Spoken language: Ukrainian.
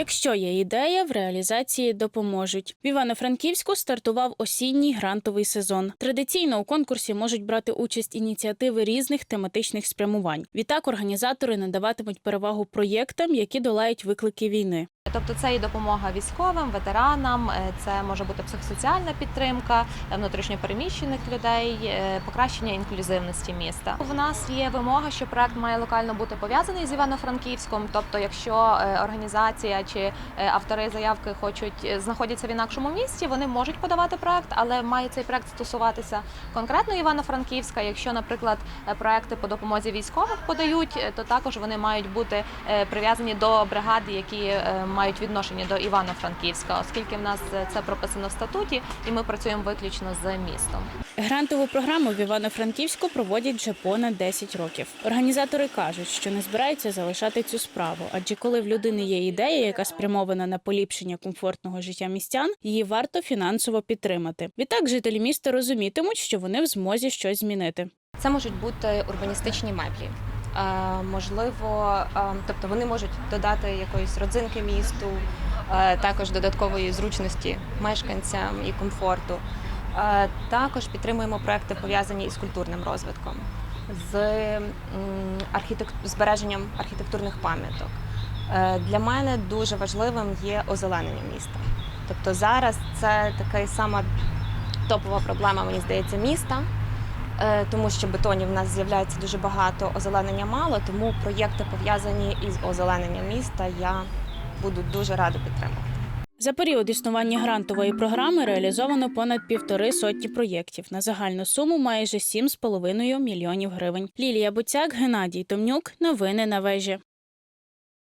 Якщо є ідея, в реалізації допоможуть. В Івано-Франківську стартував осінній грантовий сезон. Традиційно у конкурсі можуть брати участь ініціативи різних тематичних спрямувань. Відтак організатори надаватимуть перевагу проєктам, які долають виклики війни. Тобто це і допомога військовим, ветеранам, е, це може бути психосоціальна підтримка е, внутрішньопереміщених людей, е, покращення інклюзивності міста. У нас є вимога, що проект має локально бути пов'язаний з Івано-Франківськом. Тобто, якщо організація чи автори заявки хочуть знаходяться в інакшому місті, вони можуть подавати проект, але має цей проект стосуватися конкретно Івано-Франківська. Якщо, наприклад, проекти по допомозі військових подають, то також вони мають бути прив'язані до бригад, які е, мають відношення до Івано-Франківська, оскільки в нас це прописано в статуті, і ми працюємо виключно з містом. Грантову програму в Івано-Франківську проводять вже понад 10 років. Організатори кажуть, що не збираються залишати цю справу, адже коли в людини є ідея, яка спрямована на поліпшення комфортного життя містян, її варто фінансово підтримати. Відтак жителі міста розумітимуть, що вони в змозі щось змінити. Це можуть бути урбаністичні меблі. Е, можливо, е, тобто вони можуть додати якоїсь родзинки місту, е, також додаткової зручності мешканцям і комфорту. Також підтримуємо проекти пов'язані із культурним розвитком, з збереженням архітектурних пам'яток. Для мене дуже важливим є озеленення міста. Тобто зараз це така сама топова проблема, мені здається, міста. Е, тому що бетонів в нас з'являється дуже багато, озеленення мало, тому проєкти пов'язані із озелененням міста я буду дуже рада підтримувати. За період існування грантової програми реалізовано понад півтори сотні проєктів на загальну суму майже 7,5 мільйонів гривень. Лілія Буцяк, Геннадій Томнюк. Новини на вежі.